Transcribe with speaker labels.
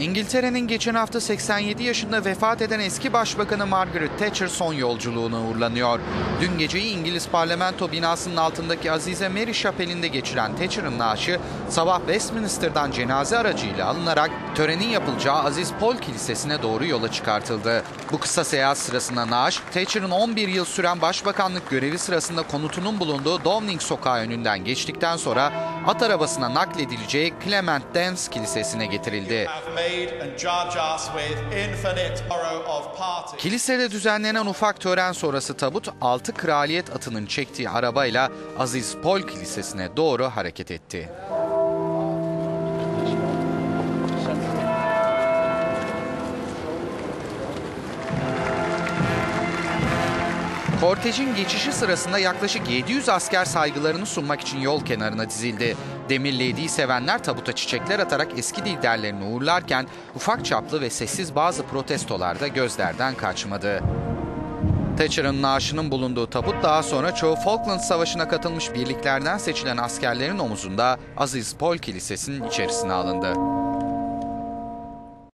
Speaker 1: İngiltere'nin geçen hafta 87 yaşında vefat eden eski başbakanı Margaret Thatcher son yolculuğuna uğurlanıyor. Dün geceyi İngiliz parlamento binasının altındaki Azize Mary Şapeli'nde geçiren Thatcher'ın naaşı sabah Westminster'dan cenaze aracıyla alınarak törenin yapılacağı Aziz Paul Kilisesi'ne doğru yola çıkartıldı. Bu kısa seyahat sırasında naaş, Thatcher'ın 11 yıl süren başbakanlık görevi sırasında konutunun bulunduğu Downing Sokağı önünden geçtikten sonra at arabasına nakledileceği Clement Dance Kilisesi'ne getirildi. Kilisede düzenlenen ufak tören sonrası tabut 6 kraliyet atının çektiği arabayla Aziz Paul Kilisesi'ne doğru hareket etti. Kortejin geçişi sırasında yaklaşık 700 asker saygılarını sunmak için yol kenarına dizildi. Demir sevenler tabuta çiçekler atarak eski liderlerini uğurlarken ufak çaplı ve sessiz bazı protestolar da gözlerden kaçmadı. Thatcher'ın naaşının bulunduğu tabut daha sonra çoğu Falkland Savaşı'na katılmış birliklerden seçilen askerlerin omuzunda Aziz Paul Kilisesi'nin içerisine alındı.